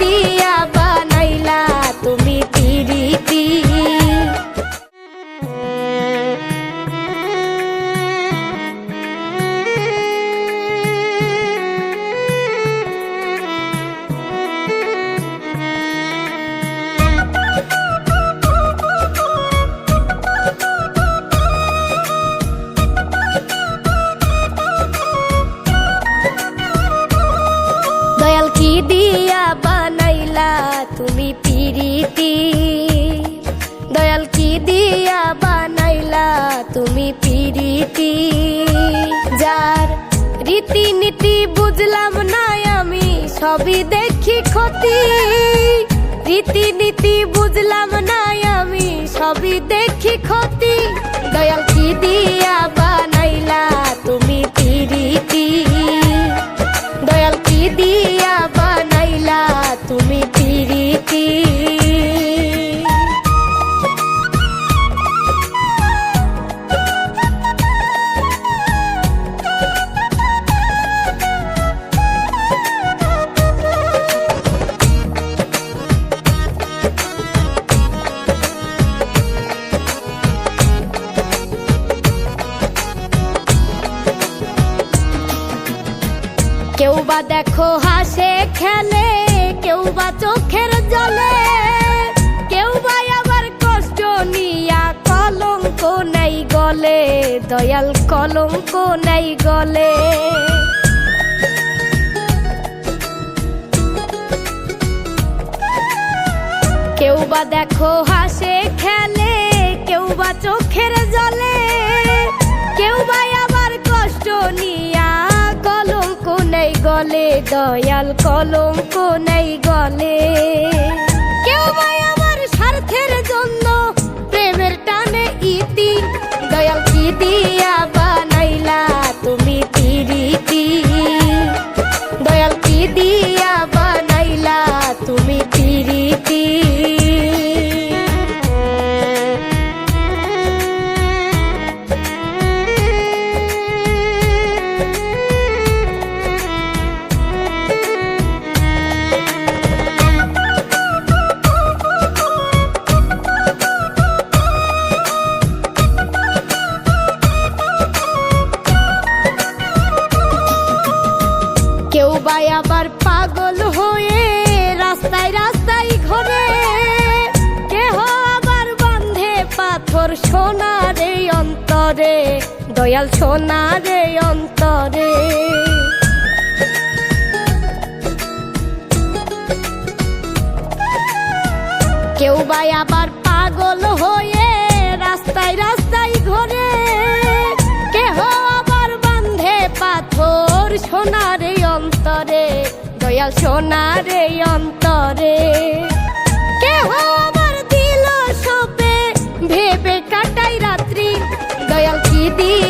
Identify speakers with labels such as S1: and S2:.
S1: দিয়া বানাইলা তুমি পিরিতি দয়াল যার রীতিনীতি বুঝলাম না আমি, সবই দেখি ক্ষতি। রীতিনীতি বুঝলাম না আমি, সবই দেখি ক্ষতি। দয়াল কি দিয়া কেউ বা দেখো হাসে খেলে কেউ বা চোখের জলে। কেউ বা আবার কষ্ট নিয়া কলঙ্ক নাই গলে, দয়াল কলঙ্ক নাই গলে। কেউ বা দেখো হাসে নেই গলে, দয়াল কলঙ্ক নেই গলে। কেউ ভাই আমার স্বার্থের জন্য প্রেমের টানে ইতি, দয়াল কি দিয়া বানাইলা তুমি পিরিতি? সোনার অন্তরে, দয়াল সোনার অন্তরে। কেউ বা আবার পাগল হয়ে রাস্তায় রাস্তায় ঘরে, কেহ আবার বান্ধে পাথর সোনার অন্তরে, দয়াল সোনার অন্তরে। দয়াল কি